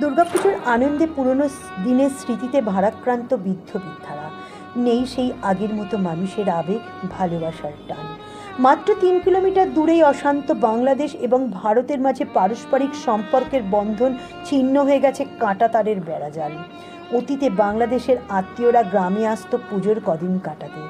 দুর্গাপুজোর আনন্দে পুরনো দিনের স্মৃতিতে ভারাক্রান্ত বৃদ্ধ বৃদ্ধারা নেই সেই আগের মতো মানুষের আবেগ, ভালোবাসার টান। মাত্র তিন কিলোমিটার দূরেই অশান্ত বাংলাদেশ এবং ভারতের মাঝে পারস্পরিক সম্পর্কের বন্ধন ছিন্ন হয়ে গেছে কাঁটা তারের বেড়াজাল। অতীতে বাংলাদেশের আত্মীয়রা গ্রামে আসতো পুজোর কদিন কাটাতে।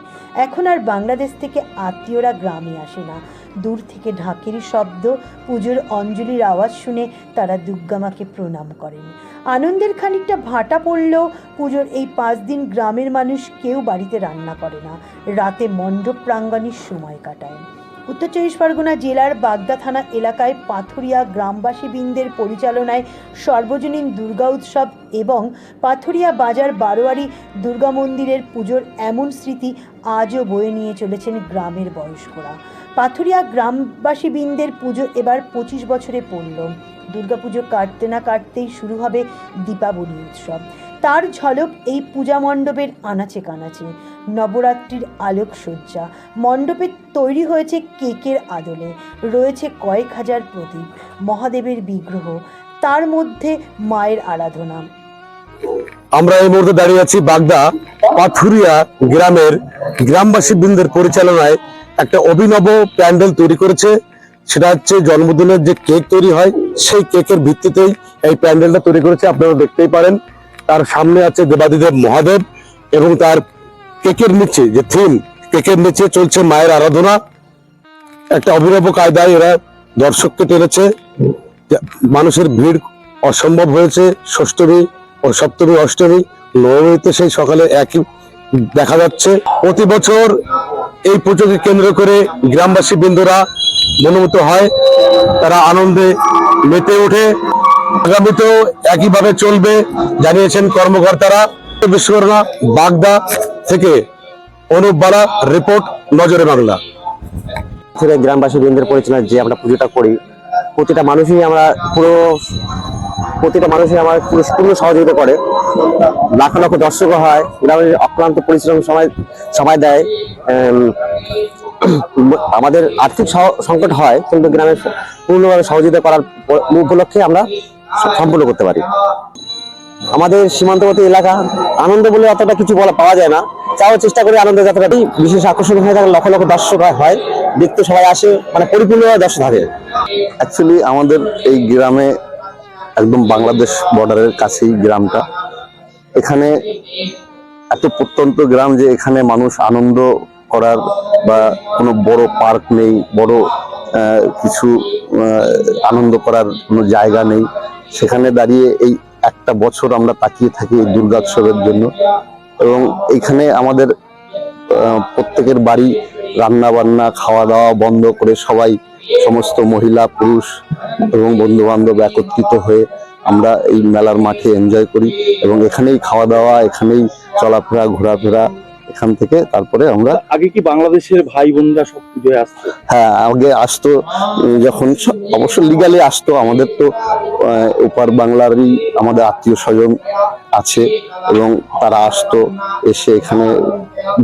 এখন আর বাংলাদেশ থেকে আত্মীয়রা গ্রামে আসে না। দূর থেকে ঢাকের শব্দ, পুজোর অঞ্জলির আওয়াজ শুনে তারা দুর্গামাকে প্রণাম করেন। আনন্দের খানিকটা ভাটা পড়লেও পুজোর এই পাঁচ দিন গ্রামের মানুষ কেউ বাড়িতে রান্না করে না। রাতে মণ্ডপ প্রাঙ্গণের সময় কাটায়। উত্তর চব্বিশ পরগনা জেলার বাগদা থানা এলাকায় পাথুরিয়া গ্রামবাসী বৃন্দের পরিচালনায় সর্বজনীন দুর্গা উৎসব এবং পাথুরিয়া বাজার বারোয়ারি দুর্গা মন্দিরের পুজোর এমন স্মৃতি আজও বয়ে নিয়ে চলেছেন গ্রামের বয়স্করা। পাথুরিয়া গ্রামবাসী বৃন্দের পুজো এবার পঁচিশ বছরে পড়ল। দুর্গাপুজো কাটতে না কাটতেই শুরু হবে দীপাবলি উৎসব। তার ঝলক এই পূজা মণ্ডপের আনাচে কানাচে। নবরাত্রির আলোকসজ্জা। মণ্ডপে তৈরি হয়েছে কেকের আদলে। রয়েছে কয়েক হাজার প্রদীপ। মহাদেবের বিগ্রহ। তার মধ্যে মায়ের আরাধনা। আমরা এই মুহূর্তে দাঁড়িয়ে আছি বাগদা পাথুরিয়া গ্রামের গ্রামবাসী বৃন্দের পরিচালনায় একটা অভিনব প্যান্ডেল তৈরি করেছে। সেটা হচ্ছে জন্মদিনের যে কেক তৈরি হয়, সেই কেকের ভিত্তিতেই এই প্যান্ডেলটা তৈরি করেছে। আপনারা দেখতেই পারেন। তার সামনে আছে দেবাদিদেব মহাদেব এবং তার কেকের নিচে যে থিম কেকের নিচে চলছে মায়ের আরাধনা। একটা অভিনব কায়দায় এরা দর্শককে টেনেছে। মানুষের ভিড় অসম্ভব হয়েছে। ষষ্ঠমী ও সপ্তমী, অষ্টমী, নবমীতে সেই সকালে একই দেখা যাচ্ছে। প্রতি বছর এই পুজোকে কেন্দ্র করে গ্রামবাসী বৃন্দরা মনোমত হয়। তারা আনন্দে মেতে ওঠে। আগামীতেও একইভাবে চলবে, জানিয়েছেন কর্মকর্তারা। বিশ্বকর্মা বাগদা থেকে অনুপ বালা, রিপোর্ট, নজরে বাংলা। থেকে গ্রামবাসী বৃন্দের পরিচালনায় যে আমরা পুজোটা করি, প্রতিটা মানুষই আমরা পুরো, প্রতিটা মানুষই আমার পুরো সহযোগিতা করে। লাখো লাখো দর্শক হয়, গ্রামের অক্লান্ত পরিশ্রম সময় সময় দেয়। আমাদের আর্থিক সংকট হয়, কিন্তু গ্রামের পূর্ণভাবে সহযোগিতা করার উপলক্ষে আমরা সম্পূর্ণ করতে পারি। আমাদের সীমান্তবর্তী এলাকা, আনন্দ বলে অতটা কিছু বলা, পাওয়া যায় না। চাওয়ার চেষ্টা করি আনন্দ যাত্রাটি বিশেষ আকর্ষণ হয়ে থাকে লক্ষ লক্ষ দর্শক হয় দেখতে সবাই আসে মানে পরিপূর্ণভাবে দর্শক থাকে। অ্যাকচুয়ালি আমাদের এই গ্রামে একদম বাংলাদেশ বর্ডারের কাছেই গ্রামটা। এখানে এত প্রত্যন্ত গ্রাম যে এখানে মানুষ আনন্দ করার বা কোনো বড় পার্ক নেই, বড় কিছু আনন্দ করার কোনো জায়গা নেই। সেখানে দাঁড়িয়ে এই একটা বছর আমরা তাকিয়ে থাকি এই দুর্গোৎসবের জন্য। এবং এইখানে আমাদের প্রত্যেকের বাড়ি রান্না বান্না খাওয়া দাওয়া বন্ধ করে সবাই সমস্ত মহিলা, পুরুষ এবং বন্ধু বান্ধব একত্রিত হয়ে আমরা এই মেলার মাঠে এনজয় করি। এবং এখানেই খাওয়া দাওয়া এখানেই চলাফেরা, ঘোরাফেরা এখান থেকে তারপরে আমরা আগে কি বাংলাদেশের ভাই বোনরা সব পুজোয় আসতো হ্যাঁ আগে আসতো যখন অবশ্য লিগালি আসতো আমাদের তো ওপার বাংলারই আমাদের আত্মীয় স্বজন আছে এবং তারা আসতো এসে এখানে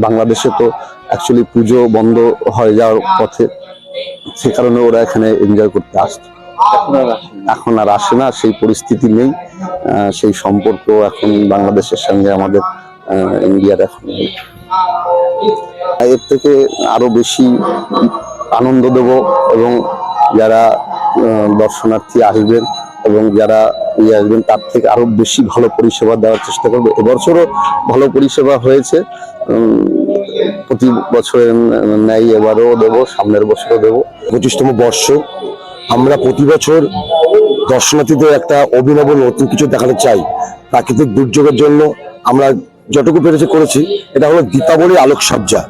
বাংলাদেশে তো অ্যাকচুয়ালি পুজো বন্ধ হয়ে যাওয়ার পথে সে কারণে ওরা এখানে এনজয় করতে আসতো এখন আর আসে না। সেই পরিস্থিতি নেই সেই সম্পর্ক এখন বাংলাদেশের সঙ্গে আমাদের ইন্ডিয়ার এখন। এর থেকে আরও বেশি আনন্দ দেব এবং যারা দর্শনার্থী আসবেন এবং যারা ইয়ে আসবেন, তার থেকে আরও বেশি ভালো পরিষেবা দেওয়ার চেষ্টা করব। এবছরও ভালো পরিষেবা হয়েছে। প্রতি বছরের ন্যায় এবারও দেবো, সামনের বছরও দেবো। পঁচিশতম বর্ষ। আমরা প্রতি বছর দর্শনার্থীদের একটা অভিনব নতুন কিছু দেখাতে চাই। প্রাকৃতিক দুর্যোগের জন্য আমরা যতটুকু পেরেছি করেছি এটা হলো দীপাবলি আলোকসজ্জা।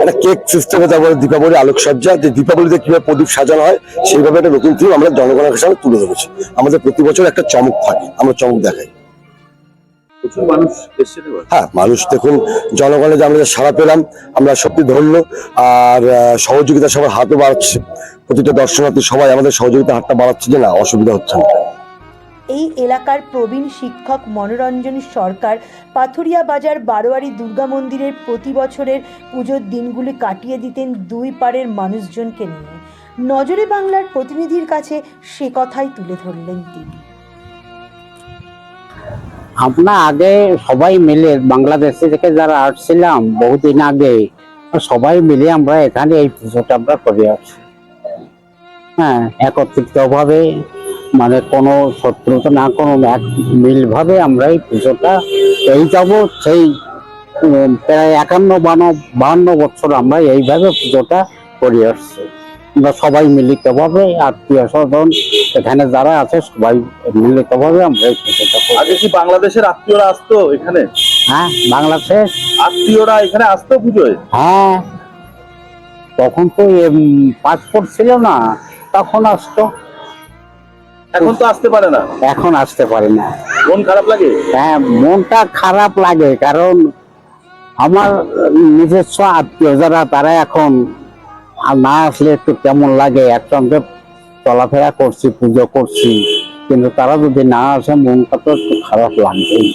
একটা কেক সিস্টেমে তারপরে দীপাবলি আলোকসজ্জা যে দীপাবলিতে কীভাবে প্রদীপ সাজানো হয় সেইভাবে একটা নতুন থিম আমরা জনগণের সামনে তুলে ধরেছি। আমাদের প্রতি বছর একটা চমক থাকে আমরা চমক দেখাই। মানুষ হ্যাঁ মানুষ দেখুন জনগণে যে আমরা সারা পেলাম আমরা সত্যি ধন্য আর সহযোগিতা সবার হাতও বাড়াচ্ছে প্রতিটা দর্শনার্থী সবাই আমাদের সহযোগিতা হাতটা বাড়াচ্ছে যে না অসুবিধা হচ্ছে না। এই এলাকার প্রবীণ শিক্ষক মনোরঞ্জন সরকার পাথুরিয়া বাজার বারোয়ারি দুর্গা মন্দিরের প্রতি বছরের পুজোর দিনগুলি কাটিয়ে দিতেন দুই পাড়ের মানুষজনকে নিয়ে। নজরে বাংলার প্রতিনিধির কাছে সে কথাই তুলে ধরলেন তিনি। আমরা আগে সবাই মিলে বাংলাদেশ থেকে যারা আসছিলাম, বহুদিন আগে, সবাই মিলে আমরা এখানে এই পুজোটা আমরা করে আসছি। হ্যাঁ একত্রিত ভাবে মানে কোনো শত্রুতা না কোনো এক মিল ভাবে আমরা এই পুজোটা এই যাব। সেই প্রায় একান্ন বাহান্ন বছর আমরা এইভাবে পুজোটা করে আসছি। আমরা সবাই মিলিত ভাবে আত্মীয় স্বজন এখানে যারা আছে সবাই মিলিত ভাবে আমরা এই পুজোটা করি। আগে কি বাংলাদেশের আত্মীয়রা আসতো এখানে? হ্যাঁ বাংলাদেশের? আত্মীয়রা এখানে আসতো পুজোয়? হ্যাঁ। তখন তো পাসপোর্ট ছিল না তখন আসতো। এখন তো আসতে পারে না। এখন আসতে পারে না। মন খারাপ লাগে? হ্যাঁ মনটা খারাপ লাগে কারণ আমার নিজস্ব আত্মীয় যারা তারা এখন আর না আসলে একটু কেমন লাগে। একসঙ্গে চলাফেরা করছি পুজো করছি কিন্তু তারা যদি না আসে মনটা তো একটু খারাপ লাগবেই।